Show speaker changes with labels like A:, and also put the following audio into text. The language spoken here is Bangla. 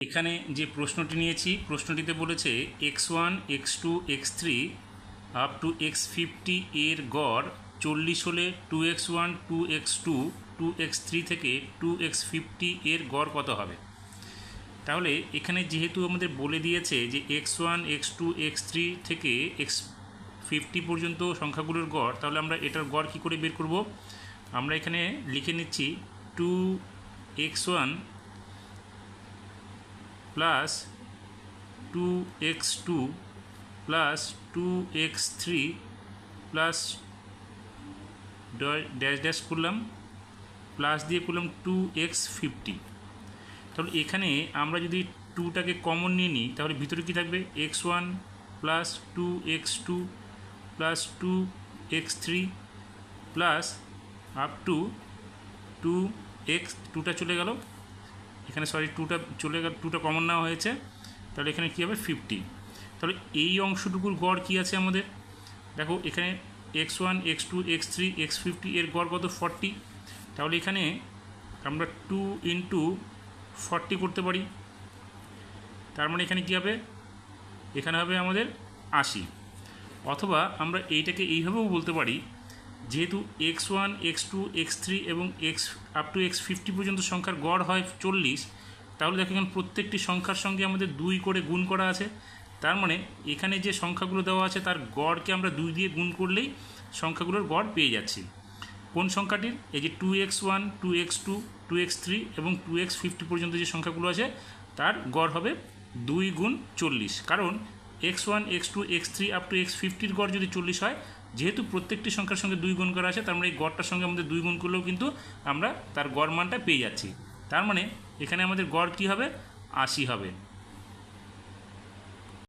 A: এখানে যে প্রশ্নটি নিয়েছি, প্রশ্নটিতে বলেছে x one, x two, x three up to x fifty এর গড় চল্লিশ হলে two x one, two x two two x three থেকে টু এক্স ফিফটি এর গড় কত হবে? তাহলে এখানে যেহেতু আমাদের বলে দিয়েছে যে x one, x two, x three থেকে এক্স ফিফটি পর্যন্ত সংখ্যাগুলোর গড়, তাহলে আমরা এটার গড় কী করে বের করব? আমরা এখানে লিখে নিচ্ছি two x one plus two x two plus two x three plus dash dash করলাম প্লাস দিয়ে করলাম টু এক্স ফিফটি তাহলে এখানে আমরা যদি টুটাকে কমন নিয়ে নিই, তাহলে ভিতরে কী থাকবে? X one plus two x two plus two x three plus up to two x টুটা চলে গেল। এখানে সরি টুটা চলে গেল টুটা কমন নেওয়া হয়েছে। তাহলে এখানে কী হবে? ফিফটি তাহলে এই অংশটুকুর গড় কী আছে আমাদের? দেখো, এখানে x one x two x three x fifty এর গড় কত? ফর্টি তাহলে এখানে আমরা টু ইন্টু ফর্টি করতে পারি। তার মানে এখানে কী হবে? এখানে হবে আমাদের আশি। অথবা আমরা এইটাকে এইভাবেও বলতে পারি যেহেতু x one x two x three এবং x up to x fifty পর্যন্ত সংখ্যার গড় হয় চল্লিশ, তাহলে দেখো এখানে প্রত্যেকটি সংখ্যার সঙ্গে আমাদের দুই করে গুণ করা আছে। তার মানে এখানে যে সংখ্যাগুলো দেওয়া আছে, তার গড়কে আমরা দুই দিয়ে গুণ করলেই সংখ্যাগুলোর গড় পেয়ে যাচ্ছি। কোন সংখ্যাটির? এই যে two x one two x two two x three এবং টু এক্স ফিফটি পর্যন্ত যে সংখ্যাগুলো আছে, তার গড় হবে দুই গুণ চল্লিশ। কারণ x one x two x three up to x ফিফটির গড় যদি চল্লিশ হয় যেহেতু প্রত্যেকটি সংখ্যার সঙ্গে দুই গুণ করা আছে, তার মানে এই গড়টার সঙ্গে আমাদের দুই গুণ করলেও কিন্তু আমরা তার গড় মানটা পেয়ে যাচ্ছি। তার মানে এখানে আমাদের গড় কী হবে? আশি হবে।